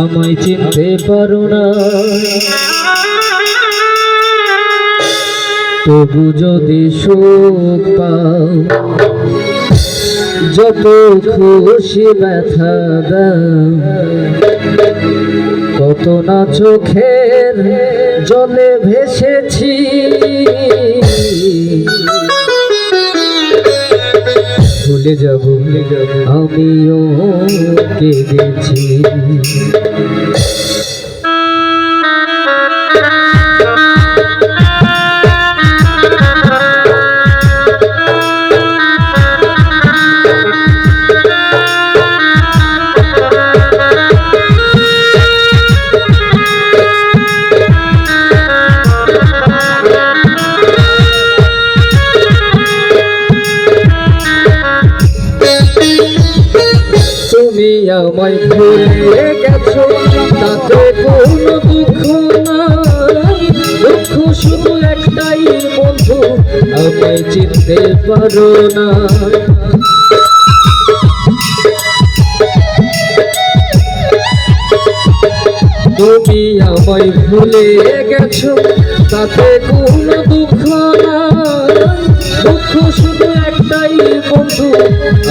আমায় চিনতে পারো না। তবু যদি সুখ পাও, যত খুশি ব্যথা দাও কত না চোখের জলে ভেসেছি। ভুলে যাব। আমিও কেঁদেছি আমায় গেছো, তাতে কোনো দুঃখ দুঃখ শুধু একটাই বন্ধু, আমায় চিনতে পারো না। তুমি আমায় ভুলে গেছো, তাতে কোনো দুঃখ না দুঃখ শুধু একটাই বন্ধু,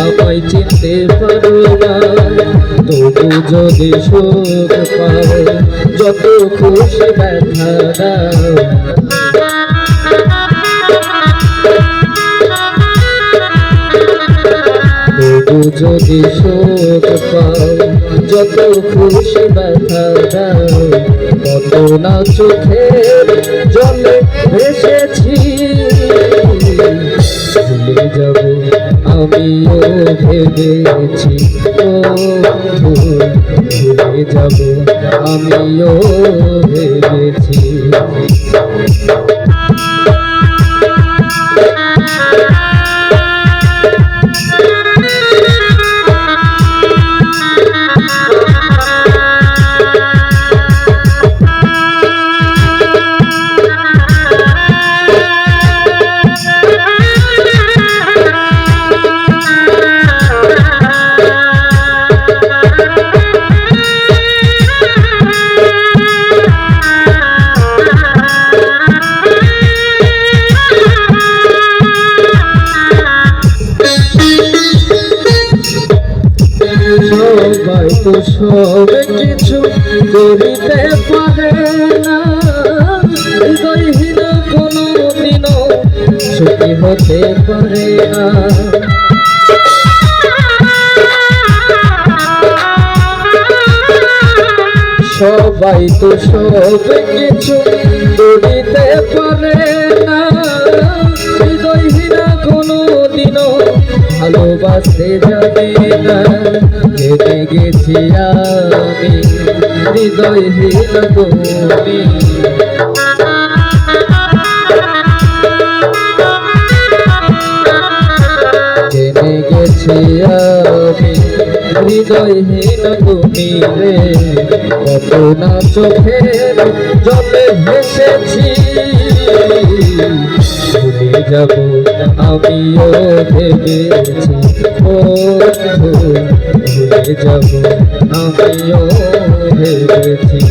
আমায় চিনতে পারো না। তবু যদি সুখ পাও, যত খুশি ব্যথা দাও। তবু যদি সুখ পাও, যত খুশি ব্যথা দাও। কত না চোখের জলে ভেসেছি ভেবেছি ও ভুলে যাব। আমিও ভেবেছি। সবাই তো সব কিছু করিতে পারে না। কোনো দিনও সুখী হতে পারে না। সবাই তো সব কিছু করিতে পারে না। দিনও ভালোবাসতে জানে না হেরে গেছি আমি, হৃদয়হীন তুমি। জেনে গেছি আমি, হৃদয়হীন তুমি রে। কত না চোখের জলে ভেসেছি। যাব আমিও ভেবেছি ভুলে যাব আমিও ভেবেছি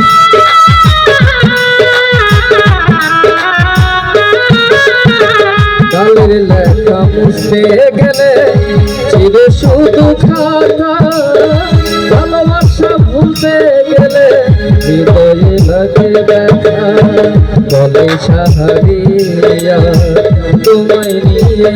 ভালোবাসা ভুলতে গেলে হৃদয়ে লাগে ব্যথা। বলে সাহারিয়া তোমায় নিয়ে